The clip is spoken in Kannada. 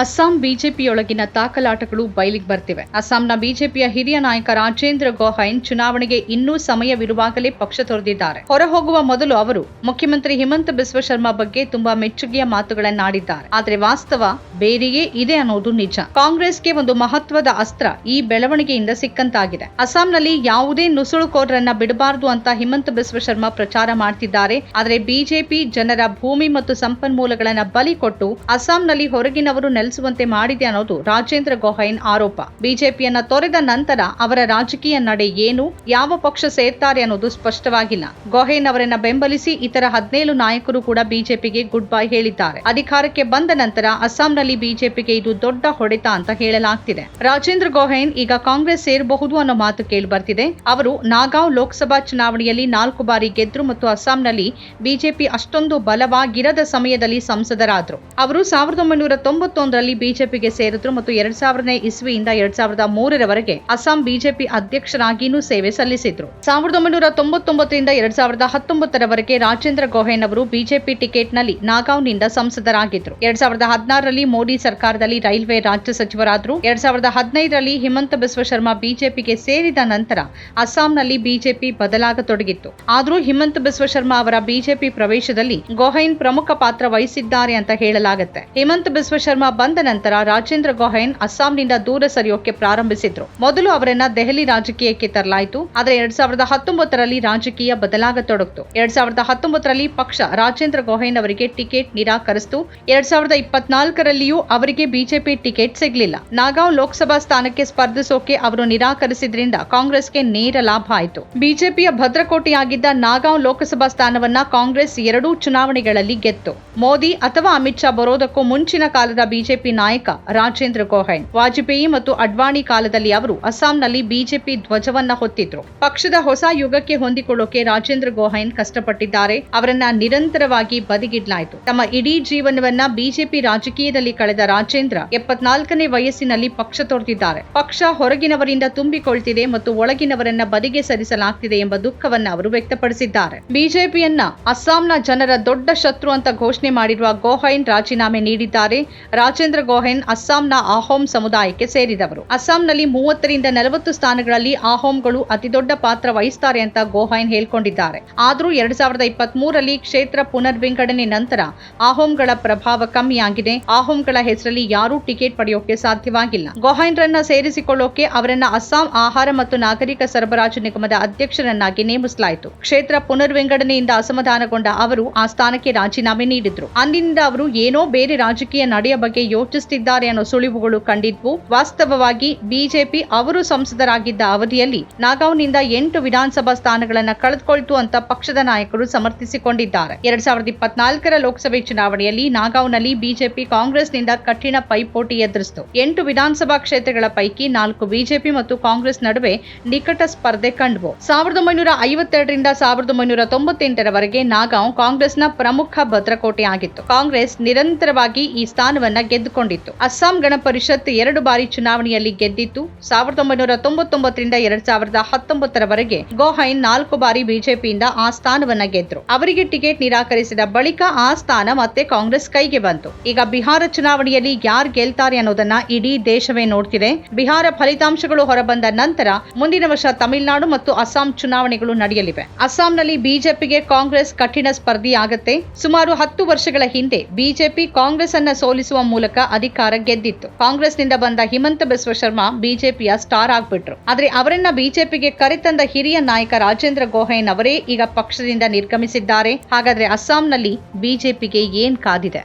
ಅಸ್ಸಾಂ ಬಿಜೆಪಿಯೊಳಗಿನ ತಾಕಲಾಟಗಳು ಬಯಲಿಗೆ ಬರ್ತಿವೆ. ಅಸ್ಸಾಂನ ಬಿಜೆಪಿಯ ಹಿರಿಯ ನಾಯಕ ರಾಜೇಂದ್ರ ಗೋಹೈನ್ ಚುನಾವಣೆಗೆ ಇನ್ನೂ ಸಮಯವಿರುವಾಗಲೇ ಪಕ್ಷ ತೊರೆದಿದ್ದಾರೆ. ಹೊರಹೋಗುವ ಮೊದಲು ಅವರು ಮುಖ್ಯಮಂತ್ರಿ ಹಿಮಂತ ಬಿಸ್ವ ಶರ್ಮಾ ಬಗ್ಗೆ ತುಂಬಾ ಮೆಚ್ಚುಗೆಯ ಮಾತುಗಳನ್ನಾಡಿದ್ದಾರೆ. ಆದರೆ ವಾಸ್ತವ ಬೇರೆಯೇ ಇದೆ ಅನ್ನೋದು ನಿಜ. ಕಾಂಗ್ರೆಸ್ಗೆ ಒಂದು ಮಹತ್ವದ ಅಸ್ತ್ರ ಈ ಬೆಳವಣಿಗೆಯಿಂದ ಸಿಕ್ಕಂತಾಗಿದೆ. ಅಸ್ಸಾಂನಲ್ಲಿ ಯಾವುದೇ ನುಸುಳುಕೋರರನ್ನ ಬಿಡಬಾರದು ಅಂತ ಹಿಮಂತ ಬಿಸ್ವ ಶರ್ಮಾ ಪ್ರಚಾರ ಮಾಡ್ತಿದ್ದಾರೆ. ಆದರೆ ಬಿಜೆಪಿ ಜನರ ಭೂಮಿ ಮತ್ತು ಸಂಪನ್ಮೂಲಗಳನ್ನ ಬಲಿ ಕೊಟ್ಟು ಅಸ್ಸಾಂನಲ್ಲಿ ಹೊರಗಿನವರು ನೆಲೆಸುವಂತೆ ಮಾಡಿದೆ ಅನ್ನೋದು ರಾಜೇಂದ್ರ ಗೊಹೈನ್ ಆರೋಪ. ಬಿಜೆಪಿಯನ್ನ ತೊರೆದ ನಂತರ ಅವರ ರಾಜಕೀಯ ನಡೆ ಏನು, ಯಾವ ಪಕ್ಷ ಸೇರ್ತಾರೆ ಅನ್ನೋದು ಸ್ಪಷ್ಟವಾಗಿಲ್ಲ. ಗೊಹೈನ್ ಅವರನ್ನ ಬೆಂಬಲಿಸಿ ಇತರ ಹದಿನೇಳು ನಾಯಕರು ಕೂಡ ಬಿಜೆಪಿಗೆ ಗುಡ್ ಬೈ ಹೇಳಿದ್ದಾರೆ. ಅಧಿಕಾರಕ್ಕೆ ಬಂದ ನಂತರ ಅಸ್ಸಾಂನಲ್ಲಿ ಬಿಜೆಪಿಗೆ ಇದು ದೊಡ್ಡ ಹೊಡೆತ ಅಂತ ಹೇಳಲಾಗ್ತಿದೆ. ರಾಜೇಂದ್ರ ಗೊಹೈನ್ ಈಗ ಕಾಂಗ್ರೆಸ್ ಸೇರಬಹುದು ಅನ್ನೋ ಮಾತು ಕೇಳಿ ಬರ್ತಿದೆ. ಅವರು ನಾಗಾಂವ್ ಲೋಕಸಭಾ ಚುನಾವಣೆಯಲ್ಲಿ ನಾಲ್ಕು ಬಾರಿ ಗೆದ್ರು ಮತ್ತು ಅಸ್ಸಾಂನಲ್ಲಿ ಬಿಜೆಪಿ ಅಷ್ಟೊಂದು ಬಲವಾಗಿರದ ಸಮಯದಲ್ಲಿ ಸಂಸದರಾದ್ರು. ಅವರು ಸಾವಿರದ ಒಂಬೈನೂರ ತೊಂಬತ್ತೊಂದರಲ್ಲಿ ಬಿಜೆಪಿಗೆ ಸೇರಿದ್ರು ಮತ್ತು ಎರಡ್ ಸಾವಿರನೇ ಇಸ್ವಿಯಿಂದ ಎರಡ್ ಸಾವಿರದ ಮೂರರವರೆಗೆ ಅಸ್ಸಾಂ ಬಿಜೆಪಿ ಅಧ್ಯಕ್ಷರಾಗಿಯೂ ಸೇವೆ ಸಲ್ಲಿಸಿದ್ರು. ಸಾವಿರದ ಒಂಬೈನೂರ ತೊಂಬತ್ತೊಂಬತ್ತರಿಂದ ಎರಡ್ ಸಾವಿರದ ಹತ್ತೊಂಬತ್ತರವರೆಗೆ ರಾಜೇಂದ್ರ ಗೋಹೆನ್ ಅವರು ಬಿಜೆಪಿ ಟಿಕೆಟ್ನಲ್ಲಿ ನಾಗಾಂವ್ನಿಂದ ಸಂಸದರಾಗಿದ್ರು. ಎರಡ್ ಸಾವಿರದ ಹದಿನಾರರಲ್ಲಿ ಮೋದಿ ಸರ್ಕಾರದಲ್ಲಿ ರೈಲ್ವೆ ರಾಜ್ಯ ಸಚಿವರಾದ್ರು. ಎರಡ್ ಸಾವಿರದ ಹದಿನೈದರಲ್ಲಿ ಹಿಮಂತ ಬಿಸ್ವ ಶರ್ಮಾ ಬಿಜೆಪಿಗೆ ಸೇರಿದ ನಂತರ ಅಸ್ಸಾಂನಲ್ಲಿ ಬಿಜೆಪಿ ಬದಲಾಗತೊಡಗಿತ್ತು. ಆದರೂ ಹಿಮಂತ ಬಿಸ್ವ ಶರ್ಮಾ ಅವರ ಬಿಜೆಪಿ ಪ್ರವೇಶದಲ್ಲಿ ಗೋಹೈನ್ ಪ್ರಮುಖ ಪಾತ್ರ ವಹಿಸಿದ್ದಾರೆ ಅಂತ ಹೇಳಲಾಗುತ್ತೆ. ಹಿಮಂತ ಬಿಸ್ವ ಶರ್ಮಾ ಬಂದ ನಂತರ ರಾಜೇಂದ್ರ ಗೊಹೈನ್ ಅಸ್ಸಾಂನಿಂದ ದೂರ ಸರಿಯೋಕೆ ಪ್ರಾರಂಭಿಸಿದ್ರು. ಮೊದಲು ಅವರನ್ನ ದೆಹಲಿ ರಾಜಕೀಯಕ್ಕೆ ತರಲಾಯಿತು. ಆದರೆ ಎರಡ್ ಸಾವಿರದ ಹತ್ತೊಂಬತ್ತರಲ್ಲಿ ರಾಜಕೀಯ ಬದಲಾಗತೊಡಗಿತು ಎರಡ್ ಸಾವಿರದ ಹತ್ತೊಂಬತ್ತರಲ್ಲಿ ಪಕ್ಷ ರಾಜೇಂದ್ರ ಗೊಹೈನ್ ಅವರಿಗೆ ಟಿಕೆಟ್ ನಿರಾಕರಿಸಿತು. ಎರಡ್ ಸಾವಿರದ ಇಪ್ಪತ್ನಾಲ್ಕರಲ್ಲಿಯೂ ಅವರಿಗೆ ಬಿಜೆಪಿ ಟಿಕೆಟ್ ಸಿಗಲಿಲ್ಲ. ನಾಗಾಂವ್ ಲೋಕಸಭಾ ಸ್ಥಾನಕ್ಕೆ ಸ್ಪರ್ಧಿಸೋಕೆ ಅವರು ನಿರಾಕರಿಸಿದ್ರಿಂದ ಕಾಂಗ್ರೆಸ್ಗೆ ನೇರ ಲಾಭ ಆಯಿತು. ಬಿಜೆಪಿಯ ಭದ್ರಕೋಟೆಯಾಗಿದ್ದ ನಾಗಾಂವ್ ಲೋಕಸಭಾ ಸ್ಥಾನವನ್ನ ಕಾಂಗ್ರೆಸ್ ಎರಡೂ ಚುನಾವಣೆಗಳಲ್ಲಿ ಗೆತ್ತು. ಮೋದಿ ಅಥವಾ ಅಮಿತ್ ಶಾ ಬರೋದಕ್ಕೂ ಮುಂಚಿನ ಕಾಲದ ಬಿಜೆಪಿ ನಾಯಕ ರಾಜೇಂದ್ರ ಗೋಹೈನ್. ವಾಜಪೇಯಿ ಮತ್ತು ಅಡ್ವಾಣಿ ಕಾಲದಲ್ಲಿ ಅವರು ಅಸ್ಸಾಂನಲ್ಲಿ ಬಿಜೆಪಿ ಧ್ವಜವನ್ನ ಹೊತ್ತಿದ್ರು. ಪಕ್ಷದ ಹೊಸ ಯುಗಕ್ಕೆ ಹೊಂದಿಕೊಳ್ಳೋಕೆ ರಾಜೇಂದ್ರ ಗೋಹೈನ್ ಕಷ್ಟಪಟ್ಟಿದ್ದಾರೆ. ಅವರನ್ನ ನಿರಂತರವಾಗಿ ಬದಿಗಿಡ್ಲಾಯಿತು. ತಮ್ಮ ಇಡೀ ಜೀವನವನ್ನ ಬಿಜೆಪಿ ರಾಜಕೀಯದಲ್ಲಿ ಕಳೆದ ರಾಜೇಂದ್ರ ಎಪ್ಪತ್ನಾಲ್ಕನೇ ವಯಸ್ಸಿನಲ್ಲಿ ಪಕ್ಷ ತೊರೆದಿದ್ದಾರೆ. ಪಕ್ಷ ಹೊರಗಿನವರಿಂದ ತುಂಬಿಕೊಳ್ತಿದೆ ಮತ್ತು ಒಳಗಿನವರನ್ನ ಬದಿಗೆ ಸರಿಸಲಾಗ್ತಿದೆ ಎಂಬ ದುಃಖವನ್ನ ಅವರು ವ್ಯಕ್ತಪಡಿಸಿದ್ದಾರೆ. ಬಿಜೆಪಿಯನ್ನ ಅಸ್ಸಾಂನ ಜನರ ದೊಡ್ಡ ಶತ್ರು ಅಂತ ಘೋಷಣೆ ಮಾಡಿರುವ ಗೋಹೈನ್ ರಾಜೀನಾಮೆ ನೀಡಿದ್ದಾರೆ. ರಾಜೇಂದ್ರ ಗೋಹೆನ್ ಅಸ್ಸಾಂನ ಆಹೋಮ್ ಸಮುದಾಯಕ್ಕೆ ಸೇರಿದವರು. ಅಸ್ಸಾಂನಲ್ಲಿ ಮೂವತ್ತರಿಂದ ನಲವತ್ತು ಸ್ಥಾನಗಳಲ್ಲಿ ಆಹೋಮ್ಗಳು ಅತಿದೊಡ್ಡ ಪಾತ್ರ ವಹಿಸ್ತಾರೆ ಅಂತ ಗೋಹೈನ್ ಹೇಳ್ಕೊಂಡಿದ್ದಾರೆ. ಆದರೂ ಎರಡ್ ಸಾವಿರದ ಇಪ್ಪತ್ತ್ ಕ್ಷೇತ್ರ ಪುನರ್ವಿಂಗಡಣೆ ನಂತರ ಆಹೋಮ್ಗಳ ಪ್ರಭಾವ ಕಮ್ಮಿಯಾಗಿದೆ. ಆಹೋಮ್ಗಳ ಹೆಸರಲ್ಲಿ ಯಾರೂ ಟಿಕೆಟ್ ಪಡೆಯೋಕೆ ಸಾಧ್ಯವಾಗಿಲ್ಲ. ಗೋಹೈನ್ರನ್ನ ಸೇರಿಸಿಕೊಳ್ಳೋಕೆ ಅವರನ್ನ ಅಸ್ಸಾಂ ಆಹಾರ ಮತ್ತು ನಾಗರಿಕ ಸರಬರಾಜು ನಿಗಮದ ಅಧ್ಯಕ್ಷರನ್ನಾಗಿ ನೇಮಿಸಲಾಯಿತು. ಕ್ಷೇತ್ರ ಪುನರ್ವಿಂಗಡಣೆಯಿಂದ ಅಸಮಾಧಾನಗೊಂಡ ಅವರು ಆ ಸ್ಥಾನಕ್ಕೆ ರಾಜೀನಾಮೆ ನೀಡಿದ್ರು. ಅಂದಿನಿಂದ ಅವರು ಏನೋ ಬೇರೆ ರಾಜಕೀಯ ನಡೆಯ ಬಗ್ಗೆ ಯೋಚಿಸುತ್ತಿದ್ದಾರೆ ಅನ್ನೋ ಸುಳಿವುಗಳು ಕಂಡಿದ್ವು. ವಾಸ್ತವವಾಗಿ ಬಿಜೆಪಿ ಅವರು ಸಂಸದರಾಗಿದ್ದ ಅವಧಿಯಲ್ಲಿ ನಾಗಾವ್ನಿಂದ ಎಂಟು ವಿಧಾನಸಭಾ ಸ್ಥಾನಗಳನ್ನು ಕಳೆದುಕೊಳ್ತು ಅಂತ ಪಕ್ಷದ ನಾಯಕರು ಸಮರ್ಥಿಸಿಕೊಂಡಿದ್ದಾರೆ. ಎರಡ್ ಸಾವಿರದ ಇಪ್ಪತ್ನಾಲ್ಕರ ಲೋಕಸಭೆ ಚುನಾವಣೆಯಲ್ಲಿ ನಾಗಾವ್ನಲ್ಲಿ ಬಿಜೆಪಿ ಕಾಂಗ್ರೆಸ್ನಿಂದ ಕಠಿಣ ಪೈಪೋಟಿ ಎದುರಿಸಿತು. ಎಂಟು ವಿಧಾನಸಭಾ ಕ್ಷೇತ್ರಗಳ ಪೈಕಿ ನಾಲ್ಕು ಬಿಜೆಪಿ ಮತ್ತು ಕಾಂಗ್ರೆಸ್ ನಡುವೆ ನಿಕಟ ಸ್ಪರ್ಧೆ ಕಂಡವು. ಸಾವಿರದ ಒಂಬೈನೂರ ಐವತ್ತೆರಡರಿಂದ ಸಾವಿರದ ಒಂಬೈನೂರ ತೊಂಬತ್ತೆಂಟರವರೆಗೆ ನಾಗಾಂವ್ ಕಾಂಗ್ರೆಸ್ನ ಪ್ರಮುಖ ಭದ್ರಕೋಟೆ ಆಗಿತ್ತು ಕಾಂಗ್ರೆಸ್ ನಿರಂತರವಾಗಿ ಈ ಸ್ಥಾನವನ್ನ ಗೆದ್ದುಕೊಂಡಿತ್ತು ಅಸ್ಸಾಂ ಗಣ ಪರಿಷತ್ ಎರಡು ಬಾರಿ ಚುನಾವಣೆಯಲ್ಲಿ ಗೆದ್ದಿತ್ತು. ಸಾವಿರದ ಒಂಬೈನೂರ ತೊಂಬತ್ತೊಂಬತ್ತರಿಂದ ಎರಡ್ ಸಾವಿರದ ಹತ್ತೊಂಬತ್ತರವರೆಗೆ ಗೋಹೈನ್ ನಾಲ್ಕು ಬಾರಿ ಬಿಜೆಪಿಯಿಂದ ಆ ಸ್ಥಾನವನ್ನ ಗೆದ್ರು. ಅವರಿಗೆ ಟಿಕೆಟ್ ನಿರಾಕರಿಸಿದ ಬಳಿಕ ಆ ಸ್ಥಾನ ಮತ್ತೆ ಕಾಂಗ್ರೆಸ್ ಕೈಗೆ ಬಂತು. ಈಗ ಬಿಹಾರ ಚುನಾವಣೆಯಲ್ಲಿ ಯಾರು ಗೆಲ್ತಾರೆ ಅನ್ನೋದನ್ನ ಇಡೀ ದೇಶವೇ ನೋಡ್ತಿದೆ. ಬಿಹಾರ ಫಲಿತಾಂಶಗಳು ಹೊರಬಂದ ನಂತರ ಮುಂದಿನ ವರ್ಷ ತಮಿಳುನಾಡು ಮತ್ತು ಅಸ್ಸಾಂ ಚುನಾವಣೆಗಳು ನಡೆಯಲಿವೆ. ಅಸ್ಸಾಂನಲ್ಲಿ ಬಿಜೆಪಿಗೆ ಕಾಂಗ್ರೆಸ್ ಕಠಿಣ ಸ್ಪರ್ಧಿಯಾಗುತ್ತೆ. ಸುಮಾರು ಹತ್ತು ವರ್ಷಗಳ ಹಿಂದೆ ಬಿಜೆಪಿ ಕಾಂಗ್ರೆಸ್ ಅನ್ನ ಸೋಲಿಸುವ ಮೂಲಕ ಅಧಿಕಾರ ಗೆದ್ದಿತ್ತು. ಕಾಂಗ್ರೆಸ್ನಿಂದ ಬಂದ ಹಿಮಂತ ಬಿಸ್ವ ಶರ್ಮಾ ಬಿಜೆಪಿಯ ಸ್ಟಾರ್ ಆಗ್ಬಿಟ್ರು. ಆದ್ರೆ ಅವರನ್ನ ಬಿಜೆಪಿಗೆ ಕರೆತಂದ ಹಿರಿಯ ನಾಯಕ ರಾಜೇಂದ್ರ ಗೋಹೈನ್ ಅವರೇ ಈಗ ಪಕ್ಷದಿಂದ ನಿರ್ಗಮಿಸಿದ್ದಾರೆ. ಹಾಗಾದ್ರೆ ಅಸ್ಸಾಂನಲ್ಲಿ ಬಿಜೆಪಿಗೆ ಏನ್ ಕಾದಿದೆ?